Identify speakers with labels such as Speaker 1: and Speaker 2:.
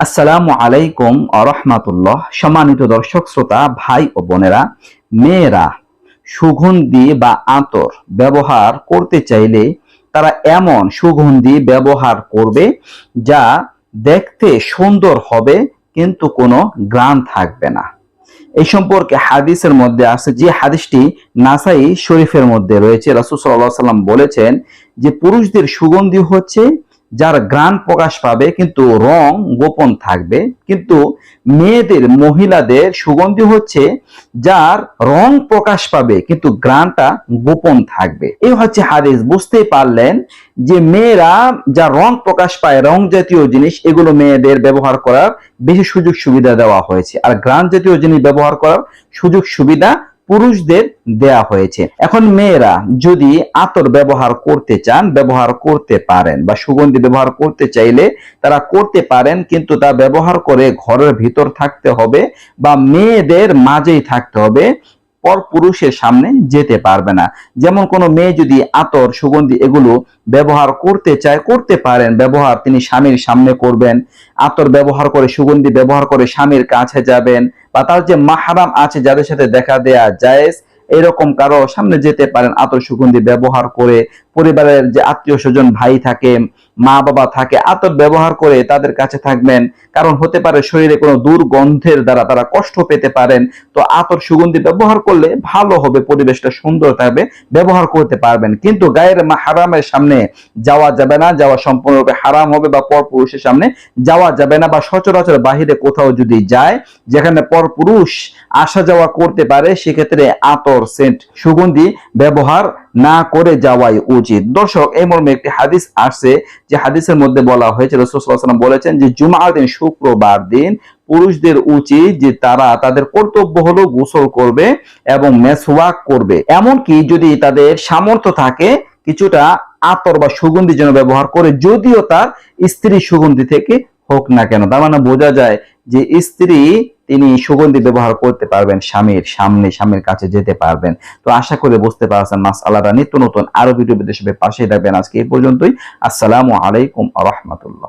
Speaker 1: আসসালামু আলাইকুম আরহামাতুল্লাহ সম্মানিত দর্শক, শ্রোতা, ভাই ও বোনেরা, মেয়েরা সুগন্ধি বা আতর ব্যবহার করতে চাইলে তারা এমন সুগন্ধি ব্যবহার করবে যা দেখতে সুন্দর হবে কিন্তু কোনো গ্রান থাকবে না। এই সম্পর্কে হাদিসের মধ্যে আছে, যে হাদিসটি নাসাই শরীফের মধ্যে রয়েছে। রাসূল আলাইহি সাল্লাম বলেছেন যে পুরুষদের সুগন্ধি হচ্ছে যার গ্রান প্রকাশ পাবে, কিন্তু রং গোপন থাকবে। কিন্তু মেয়েদের, মহিলাদের সুগন্ধি হচ্ছে যার রং প্রকাশ পাবে, কিন্তু গ্রানটা গোপন থাকবে। এই হচ্ছে হাদিস। বুঝতেই পারলেন যে মেয়েরা যা রং প্রকাশ পায়, রং জাতীয় জিনিস, এগুলো মেয়েদের ব্যবহার করার বেশি সুযোগ সুবিধা দেওয়া হয়েছে। আর গ্রান জাতীয় জিনিস ব্যবহার করার সুযোগ সুবিধা পুরুষদের দেয়া হয়েছে। এখন মেয়েরা যদি আতর ব্যবহার করতে চান, ব্যবহার করতে পারেন বা সুগন্ধি ব্যবহার করতে চাইলে তারা করতে পারেন, কিন্তু তা ব্যবহার করে ঘরের ভিতর থাকতে হবে বা মেয়েদের মাঝেই থাকতে হবে। পর পুরুষের সামনে যেতে পারবে না। যেমন কোনো মেয়ে যদি আতর, সুগন্ধি এগুলো ব্যবহার করতে চায়, করতে পারেন। ব্যবহার তিনি স্বামীর সামনে করবেন। আতর ব্যবহার করে, সুগন্ধি ব্যবহার করে স্বামীর কাছে যাবেন বা তার যে মাহারাম আছে যাদের সাথে দেখা দেয়া জায়েজ, এরকম কারও সামনে যেতে পারেন। আতর, সুগন্ধি ব্যবহার করে পরিবারের যে আত্মীয় স্বজন ভাই থাকে, মা বাবা থাকে আতর ব্যবহার করে তাদের কাছে থাকবেন। কারণ হতে পারে শরীরে কোনো দুর্গন্ধের দ্বারা তারা কষ্ট পেতে পারেন। তো আতর সুগন্ধি ব্যবহার করলে ভালো হবে, পরিবেশটা সুন্দর থাকবে, ব্যবহার করতে পারবেন। কিন্তু গায়ের হারামের সামনে যাওয়া যাবে না, যাওয়া সম্পূর্ণরূপে হারাম হবে বা পর পুরুষের সামনে যাওয়া যাবে না বা সচরাচর বাহিরে কোথাও যদি যায়, যেখানে পর পুরুষ আসা যাওয়া করতে পারে, সেক্ষেত্রে আতর, সেন্ট, সুগন্ধি ব্যবহার না করে যাওয়াই উচিত। দর্শক, এই মর্মে একটি হাদিস আসছে যে হাদিসের মধ্যে বলা হয়েছে রসুলাম বলেছেন যে জুমার দিন, শুক্রবার দিন পুরুষদের উচিত যে তারা তাদের কর্তব্য হলো গোসল করবে এবং মেসওয়াক করবে। এমনকি যদি তাদের সামর্থ্য থাকে, কিছুটা আতর বা সুগন্ধি যেন ব্যবহার করে, যদিও তার স্ত্রী সুগন্ধি থেকে হোক না কেন, তার মানে বোঝা যায় যে স্ত্রী তিনি সুগন্ধি ব্যবহার করতে পারবেন স্বামীর সামনে, স্বামীর কাছে যেতে পারবেন। তো আশা করে বুঝতে পারছেন মাস আলাদা নিত্য নতুন আরও ভিডিও বিদেশে পাশে থাকবেন আজকে এই পর্যন্তই। আসসালামু আলাইকুম রহমতুল্লাহ।